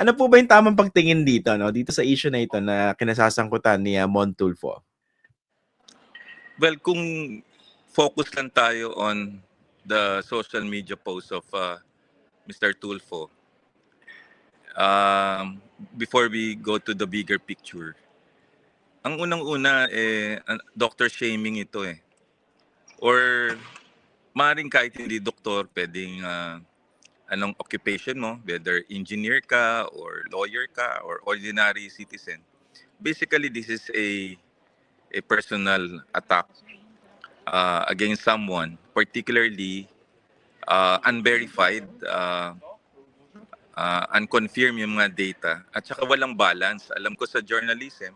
Ano po ba yung tamang pagtingin dito, no? Dito sa issue na ito na kinasasangkutan ni uh, Mon Tulfo? Well, kung focus lang tayo on the social media post of uh, Mr. Tulfo, um, before we go to the bigger picture, ang unang-una, eh, doctor shaming ito eh. Or maaaring kahit hindi doktor, pwedeng ah, anong occupation mo, whether engineer ka or lawyer ka or ordinary citizen. Basically, this is a a personal attack uh, against someone, particularly uh, unverified, uh, uh, unconfirmed yung mga data, at saka walang balance. Alam ko sa journalism,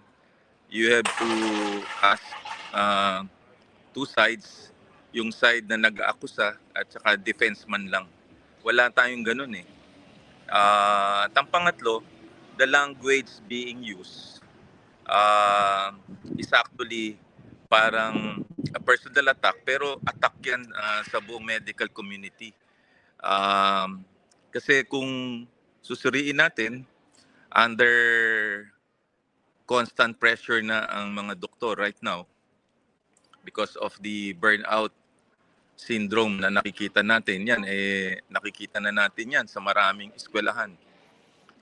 you have to ask uh, two sides, yung side na nag-aakusa at saka defense man lang. Wala tayong ganun eh. Uh, tang pangatlo, the language being used uh, is actually parang a personal attack pero attack yan uh, sa buong medical community. Um, kasi kung susuriin natin, under constant pressure na ang mga doktor right now because of the burnout syndrome na nakikita natin yan eh nakikita na natin yan sa maraming eskwelahan.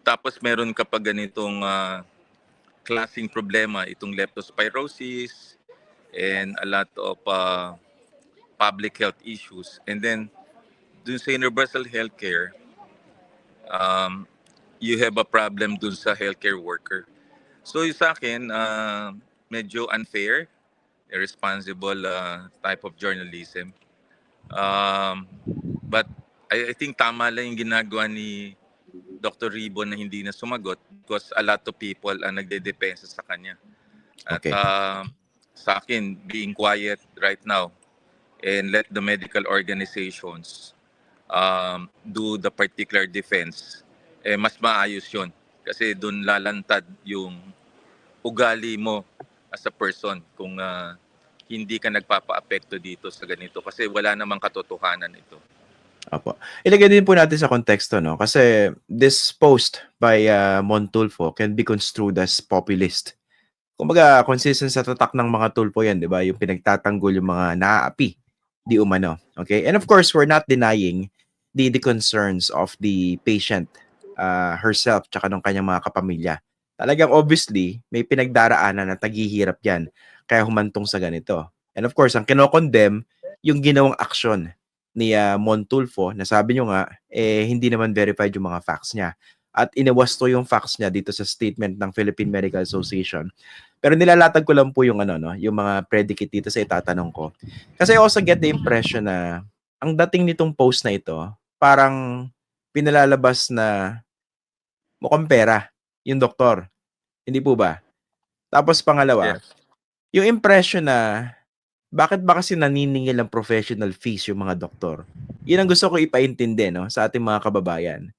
Tapos meron kapag ganitong uh, klaseng problema itong leptospirosis and a lot of uh, public health issues. And then dun sa universal healthcare um, you have a problem dun sa healthcare worker. So yung sa akin, uh, medyo unfair, irresponsible uh, type of journalism. Um, but I, I think tama lang yung ginagawa ni Dr. Ribon na hindi na sumagot because a lot of people ang nagdedepensa sa kanya. At Okay. uh, sa akin, being quiet right now and let the medical organizations um, do the particular defense, eh, mas maayos yun. Kasi doon lalantad yung ugali mo as a person kung ah, hindi ka nagpapa-apekto dito sa ganito kasi wala namang katotohanan ito. Opo. Ilagay din po natin sa konteksto, no? Kasi this post by uh, Montulfo can be construed as populist. Kumbaga, consistent sa tatak ng mga tulpo yan, di ba? Yung pinagtatanggol yung mga naaapi, di umano. Okay? And of course, we're not denying the, the concerns of the patient uh, herself tsaka ng kanyang mga kapamilya. Talagang obviously, may pinagdaraanan na taghihirap yan kaya humantong sa ganito. And of course, ang kinokondemn, yung ginawang aksyon ni uh, Montulfo na sabi nyo nga, eh, hindi naman verified yung mga facts niya. At iniwasto yung facts niya dito sa statement ng Philippine Medical Association. Pero nilalatag ko lang po yung ano no, yung mga predicate dito sa itatanong ko. Kasi I also get the impression na ang dating nitong post na ito, parang pinalalabas na mukhang pera yung doktor. Hindi po ba? Tapos pangalawa, Yes. Yung impression na bakit ba kasi naniningil ng professional fees yung mga doktor? Yun ang gusto ko ipaintindi no, sa ating mga kababayan.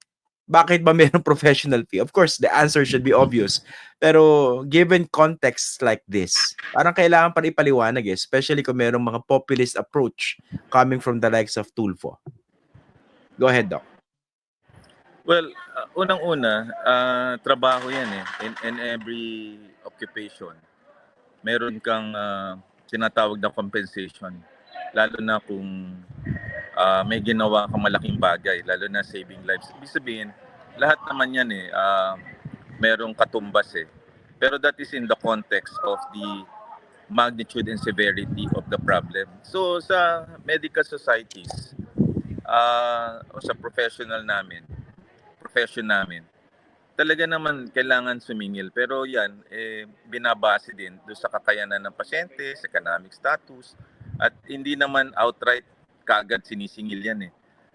Bakit ba mayroong professional fee? Of course, the answer should be obvious. Pero given context like this, parang kailangan pa ipaliwanag eh, especially kung mayroong mga populist approach coming from the likes of Tulfo. Go ahead, Doc. Well, uh, unang-una, ah, trabaho yan eh. In, in every occupation, meron kang ah, tinatawag na compensation. Lalo na kung ah, may ginawa kang malaking bagay, lalo na saving lives. Ibig sabihin, lahat naman yan eh, ah, merong katumbas eh. Pero that is in the context of the magnitude and severity of the problem. So sa medical societies, ah, o sa professional namin, profession namin, talaga naman kailangan sumingil. Pero yan, eh, binabase din doon sa kakayanan ng pasyente, sa economic status, at hindi naman outright kaagad sinisingil yan eh.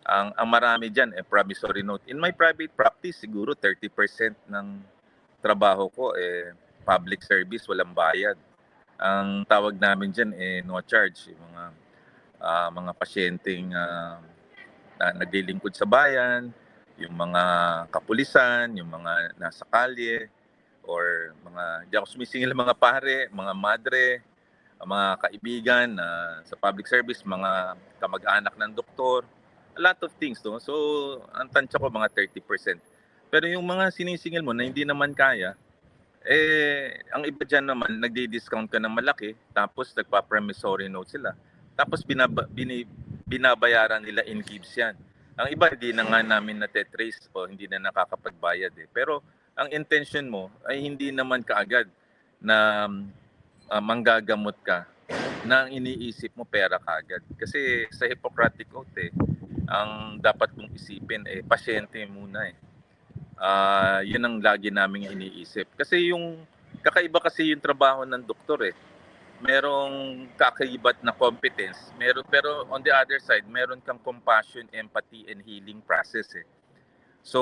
Ang, ang marami dyan, eh, promissory note. In my private practice, siguro 30% ng trabaho ko, eh, public service, walang bayad. Ang tawag namin dyan, eh, no charge. Yung mga, ah, mga pasyenteng ah, na naglilingkod sa bayan, yung mga kapulisan, yung mga nasa kalye, or mga, di ako sumisingil mga pare, mga madre, mga kaibigan na sa public service, mga kamag-anak ng doktor, a lot of things. No? So, ang tansya ko mga 30%. Pero yung mga sinisingil mo na hindi naman kaya, eh, ang iba dyan naman, nagdi-discount ka ng malaki, tapos nagpa-promissory note sila. Tapos binaba, bini, binabayaran nila in gives yan. Ang iba, hindi na nga namin na-trace o hindi na nakakapagbayad eh. Pero ang intention mo ay hindi naman kaagad na ah, manggagamot ka na ang iniisip mo pera kaagad. Kasi sa Hippocratic Oath eh, ang dapat mong isipin eh, pasyente muna eh. Ah, yun ang lagi naming iniisip. Kasi yung kakaiba kasi yung trabaho ng doktor eh. Merong kakaibat na competence, meron pero on the other side, meron kang compassion, empathy and healing process eh. So,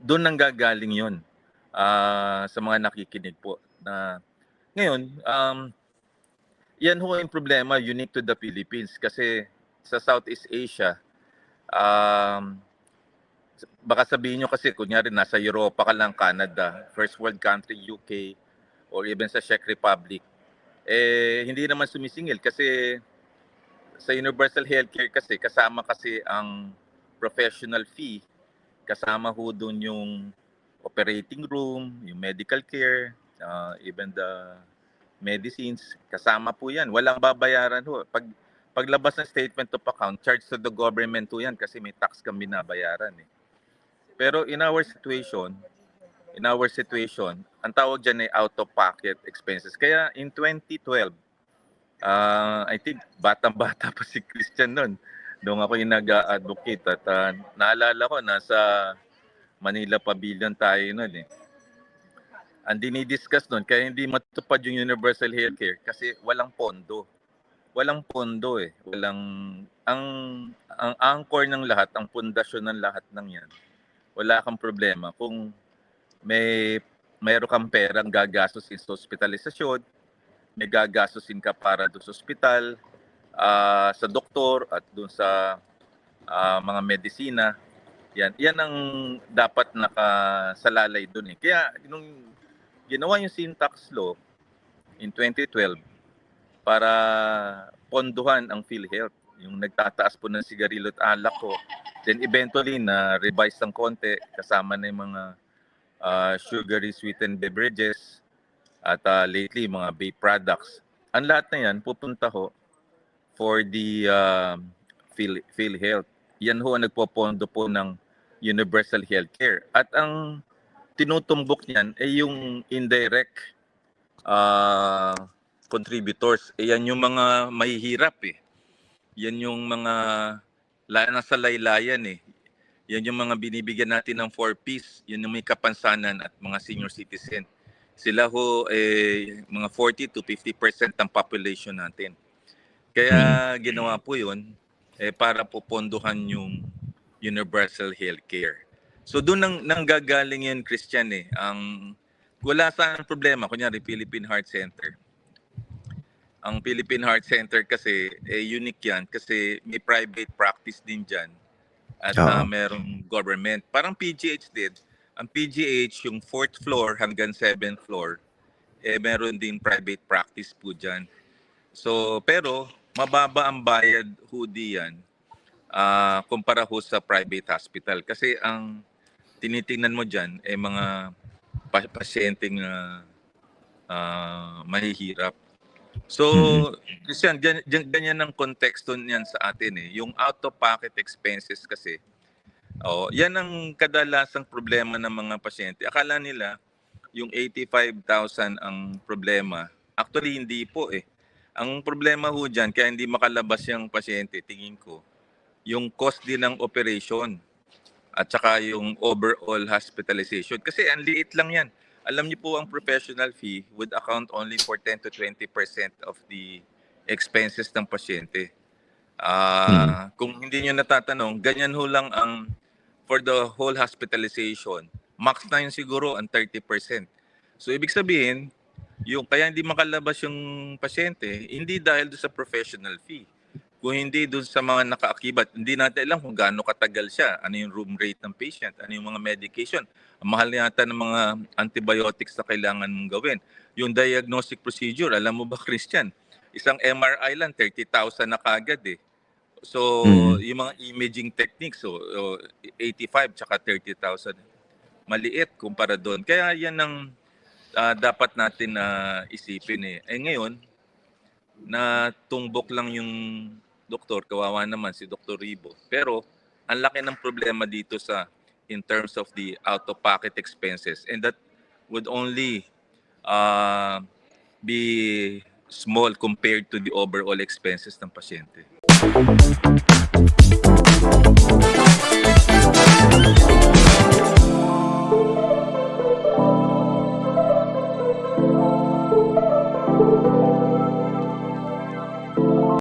doon nang gagaling 'yon. Ah, sa mga nakikinig po na ngayon, um, yan ho yung problema unique to the Philippines kasi sa Southeast Asia, um, baka sabihin nyo kasi, kunyari nasa Europa ka lang, Canada, first world country, UK, or even sa Czech Republic, eh, hindi naman sumisingil kasi sa universal healthcare kasi, kasama kasi ang professional fee, kasama ho doon yung operating room, yung medical care, uh, even the medicines, kasama po yan. Walang babayaran ho. Pag, paglabas ng statement of account, charge to the government ho yan kasi may tax kang binabayaran eh. Pero in our situation, in our situation, ang tawag dyan ay out-of-pocket expenses. Kaya in 2012, uh, I think batang-bata pa si Christian noon. Doon ako yung nag-advocate at uh, naalala ko, nasa Manila Pavilion tayo noon eh. Ang dinidiscuss noon, kaya hindi matupad yung universal healthcare kasi walang pondo. Walang pondo eh. Walang, ang, ang anchor ng lahat, ang pundasyon ng lahat ng yan, wala kang problema. Kung may mayroon kang perang gagastusin sa hospitalisasyon, may gagastusin ka para doon sa ospital, ah, sa doktor at doon sa ah, mga medisina. Yan, yan ang dapat nakasalalay doon eh. Kaya nung ginawa yung syntax law in 2012 para ponduhan ang PhilHealth, yung nagtataas po ng sigarilyo at alak ko. Then eventually na revise ng konti kasama na yung mga ah, sugary sweetened beverages at ah, lately mga vape products. Ang lahat na yan pupunta ho for the uh, Phil, PhilHealth. Yan ho ang nagpopondo po ng universal healthcare. At ang tinutumbok niyan ay yung indirect uh, contributors. Eh, yan yung mga mahihirap eh. Yan yung mga nasa laylayan eh. Yan yung mga binibigyan natin ng 4Ps. Yan yung may kapansanan at mga senior citizen. Sila ho eh, mga 40 to 50% ng population natin. Kaya ginawa po yun eh, para pupondohan yung universal healthcare. So doon nang nanggagaling yan Christian eh. Ang wala sa problema kunyari Philippine Heart Center. Ang Philippine Heart Center kasi eh, unique yan kasi may private practice din diyan at Oo. ah, merong government. Parang PGH din. Ang PGH yung fourth floor hanggang seventh floor eh meron din private practice po diyan. So pero mababa ang bayad ho diyan ah kumpara ho sa private hospital kasi ang tinitingnan mo diyan eh mga pa- pasyenteng ah, ah, mahihirap. So, Christian, gan- gan- ganyan ang konteksto niyan sa atin eh. Yung out-of-pocket expenses kasi, oh, yan ang kadalasang problema ng mga pasyente. Akala nila yung 85,000 ang problema. Actually, hindi po eh. Ang problema ho dyan, kaya hindi makalabas yung pasyente, tingin ko, yung cost din ng operation at saka yung overall hospitalization. Kasi ang liit lang yan. Alam niyo po ang professional fee would account only for 10 to 20% of the expenses ng pasyente. Ah, kung hindi niyo natatanong, ganyan ho lang ang for the whole hospitalization. Max na yun siguro ang 30%. So ibig sabihin, yung kaya hindi makalabas yung pasyente, hindi dahil doon sa professional fee. Kung hindi doon sa mga nakaakibat, hindi natin alam kung gaano katagal siya, ano yung room rate ng patient, ano yung mga medication. Ang mahal yata ng mga antibiotics na kailangan mong gawin. Yung diagnostic procedure, alam mo ba Christian, isang MRI lang, 30,000 na kagad eh. So, Mm. yung mga imaging techniques, so, so 85 tsaka 30,000. maliit kumpara doon. Kaya yan ang ah, dapat natin na isipin eh. Eh ngayon, na tumbok lang yung doktor, kawawa naman si Dr. Ribo. Pero ang laki ng problema dito sa in terms of the out-of-pocket expenses and that would only uh, be small compared to the overall expenses ng pasyente.